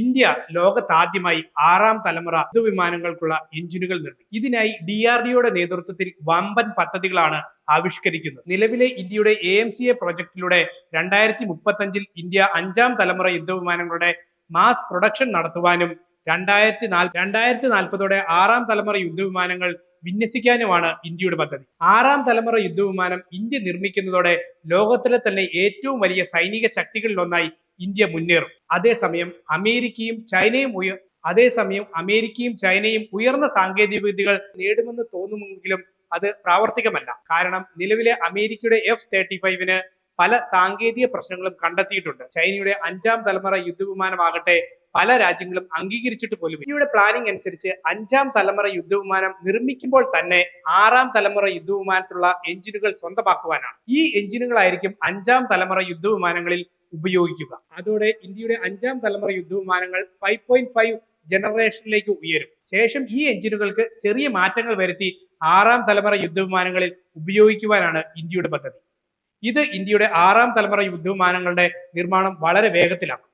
India ലോകത്താദ്യമായി ആറാം തലമുറ യുദ്ധവിമാനങ്ങൾക്കുള്ള എഞ്ചിനുകൾ നിർമ്മിക്കും ഇതിനായി ഡി ആർ നേതൃത്വത്തിൽ വമ്പൻ പദ്ധതികളാണ് ആവിഷ്കരിക്കുന്നത്. നിലവിലെ ഇന്ത്യയുടെ എ എം സി എ പ്രൊജക്ടിലൂടെ രണ്ടായിരത്തി മുപ്പത്തഞ്ചിൽ ഇന്ത്യ അഞ്ചാം തലമുറ യുദ്ധവിമാനങ്ങളുടെ മാസ് പ്രൊഡക്ഷൻ നടത്തുവാനും രണ്ടായിരത്തി നാല് രണ്ടായിരത്തി നാൽപ്പതോടെ ആറാം തലമുറ യുദ്ധവിമാനങ്ങൾ വിന്യസിക്കാനുമാണ് ഇന്ത്യയുടെ പദ്ധതി. ആറാം തലമുറ യുദ്ധവിമാനം ഇന്ത്യ നിർമ്മിക്കുന്നതോടെ ലോകത്തിലെ തന്നെ ഏറ്റവും വലിയ സൈനിക ശക്തികളിലൊന്നായി ഇന്ത്യ മുന്നേറും. അതേസമയം അമേരിക്കയും ചൈനയും ഉയർ അതേസമയം അമേരിക്കയും ചൈനയും ഉയർന്ന സാങ്കേതിക വിദ്യകൾ നേടുമെന്ന് തോന്നുമെങ്കിലും അത് പ്രാവർത്തികമല്ല. കാരണം നിലവിലെ അമേരിക്കയുടെ എഫ് തേർട്ടി ഫൈവിന് പല സാങ്കേതിക പ്രശ്നങ്ങളും കണ്ടെത്തിയിട്ടുണ്ട്. ചൈനയുടെ അഞ്ചാം തലമുറ യുദ്ധവിമാനമാകട്ടെ പല രാജ്യങ്ങളും അംഗീകരിച്ചിട്ട് പോലും ഇന്ത്യയുടെ പ്ലാനിംഗ് അനുസരിച്ച് അഞ്ചാം തലമുറ യുദ്ധവിമാനം നിർമ്മിക്കുമ്പോൾ തന്നെ ആറാം തലമുറ യുദ്ധവിമാനത്തിലുള്ള എഞ്ചിനുകൾ സ്വന്തമാക്കുവാനാണ്. ഈ എഞ്ചിനുകളായിരിക്കും അഞ്ചാം തലമുറ യുദ്ധവിമാനങ്ങളിൽ ഉപയോഗിക്കുക. അതോടെ ഇന്ത്യയുടെ അഞ്ചാം തലമുറ യുദ്ധവിമാനങ്ങൾ ഫൈവ് പോയിന്റ് ഫൈവ് ജനറേഷനിലേക്ക് ഉയരും. ശേഷം ഈ എഞ്ചിനുകൾക്ക് ചെറിയ മാറ്റങ്ങൾ വരുത്തി ആറാം തലമുറ യുദ്ധവിമാനങ്ങളിൽ ഉപയോഗിക്കുവാനാണ് ഇന്ത്യയുടെ പദ്ധതി. ഇത് ഇന്ത്യയുടെ ആറാം തലമുറ യുദ്ധവിമാനങ്ങളുടെ നിർമ്മാണം വളരെ വേഗത്തിലാക്കും.